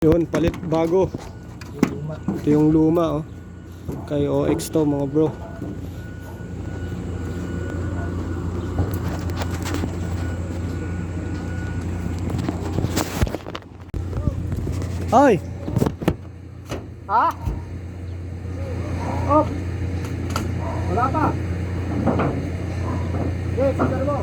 Yun, palit bago. Ito yung luma, oh. Kay OX to, mga bro. Ay! Ha? Oh. Wala pa. Okay, pagkano mo.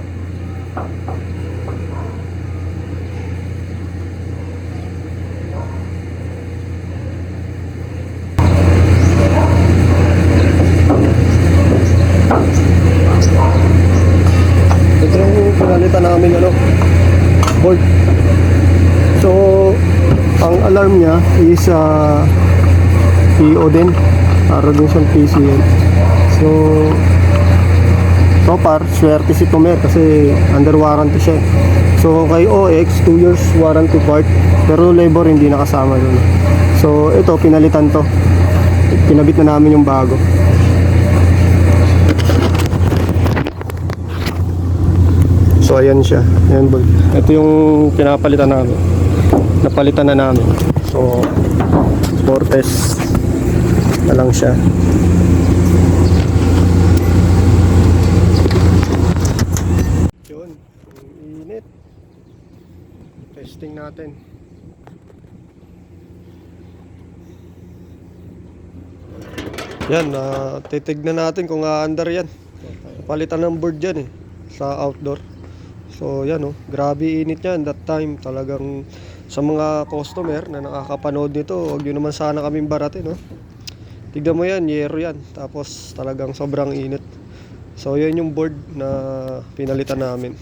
Ito yung pinalitan namin ano, board. So, ang alarm niya is uh, PO din. Din siyang PCL. So, so far, swerte si Tomer kasi under warranty siya. So, kay OX, 2 years warranty part. Pero labor hindi nakasama dun. So, ito, pinalitan to. Pinabit na namin yung bago. So ayan siya. Ayan. Ito yung pinapalitan namin. Napalitan na namin. So for test na lang siya. Yun. Init. Testing natin. Yan, uh, titignan natin kung aandar yan. Palitan ng board yan eh, sa outdoor. So yan oh, grabe init yan that time talagang sa mga customer na nakakapanood nito, huwag nyo naman sana kaming baratin no. Tignan mo yan, yero yan. Tapos talagang sobrang init. So yan yung board na pinalitan namin.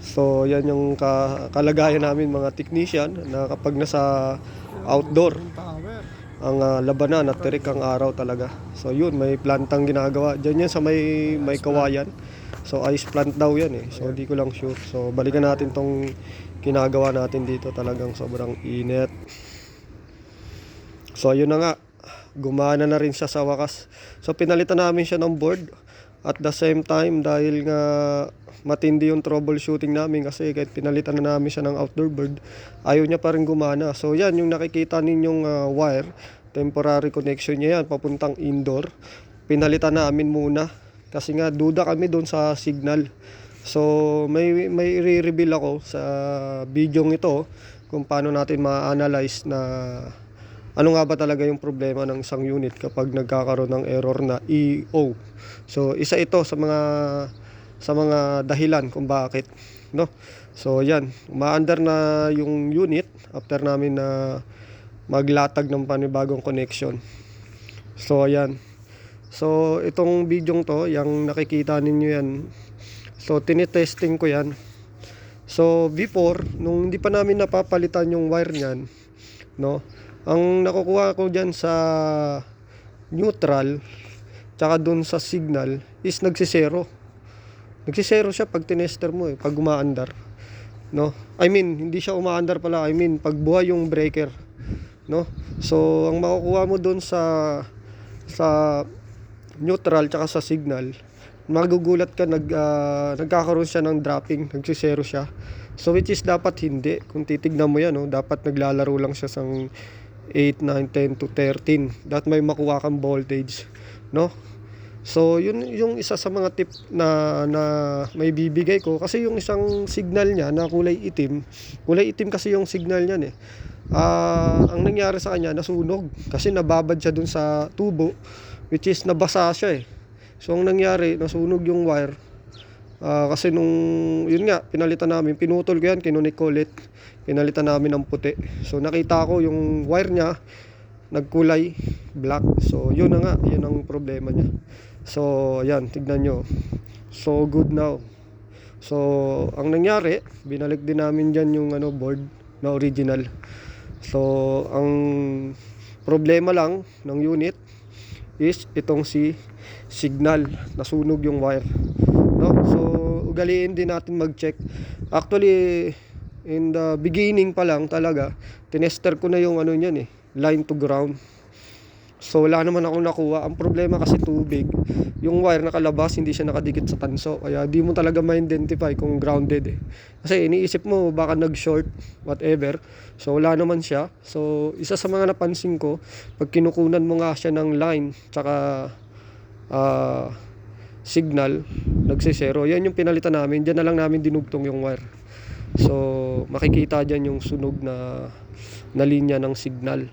So yan yung ka- kalagayan namin mga technician na kapag nasa outdoor ang ah, labanan at tirik ang araw talaga. So yun, may plantang ginagawa. Diyan yan sa may may kawayan. So ice plant daw yan eh. So di ko lang sure. So balikan natin tong ginagawa natin dito talagang sobrang init. So yun na nga. Gumana na rin siya sa wakas. So pinalitan namin siya ng board. At the same time dahil nga matindi yung troubleshooting namin kasi kahit pinalitan na namin siya ng outdoor board, ayaw niya pa rin gumana. So yan yung nakikita ninyong ah, wire, temporary connection niya yan papuntang indoor. Pinalitan namin muna kasi nga duda kami doon sa signal. So may may i-reveal ako sa video ito kung paano natin ma-analyze na ano nga ba talaga yung problema ng isang unit kapag nagkakaroon ng error na EO. So isa ito sa mga sa mga dahilan kung bakit, no? So yan, umaandar na yung unit after namin na maglatag ng panibagong connection. So ayan. So itong video to, yung nakikita ninyo yan. So tinitesting ko yan. So before, nung hindi pa namin napapalitan yung wire niyan, no? Ang nakukuha ko diyan sa neutral tsaka dun sa signal is nagsisero. Nagsisero siya pag tinester mo eh, pag umaandar. No? I mean, hindi siya umaandar pala. I mean, pag buhay yung breaker. No? So, ang makukuha mo dun sa sa neutral tsaka sa signal, magugulat ka nag ah, nagkakaroon siya ng dropping, nagsisero siya. So which is dapat hindi. Kung titignan mo yan, no, dapat naglalaro lang siya sa 8, 9, 10 to 13. Dapat may makuha kang voltage, no? So, yun yung isa sa mga tip na na may bibigay ko kasi yung isang signal niya na kulay itim, kulay itim kasi yung signal niyan eh. Ah, ang nangyari sa kanya nasunog kasi nababad siya dun sa tubo which is nabasa siya eh. So, ang nangyari, nasunog yung wire. Ah, kasi nung, yun nga, pinalitan namin, pinutol ko yan, kinunik ko ulit. Pinalitan namin ng puti. So, nakita ko yung wire niya, nagkulay black. So, yun na nga, yun ang problema niya. So, ayan, tignan nyo. So, good now. So, ang nangyari, binalik din namin dyan yung ano, board na original. So, ang problema lang ng unit is itong si signal. Nasunog yung wire. No? So, ugaliin din natin mag-check. Actually, in the beginning pa lang talaga, tinester ko na yung ano niyan eh, line to ground. So wala naman akong nakuha. Ang problema kasi tubig, yung wire nakalabas, hindi siya nakadikit sa tanso. Kaya di mo talaga ma-identify kung grounded eh. Kasi iniisip mo baka nag-short, whatever. So wala naman siya. So isa sa mga napansin ko, pag kinukunan mo nga siya ng line, tsaka ah, signal, nagsisero. Yan yung pinalitan namin. Diyan na lang namin dinugtong yung wire. So makikita dyan yung sunog na na linya ng signal.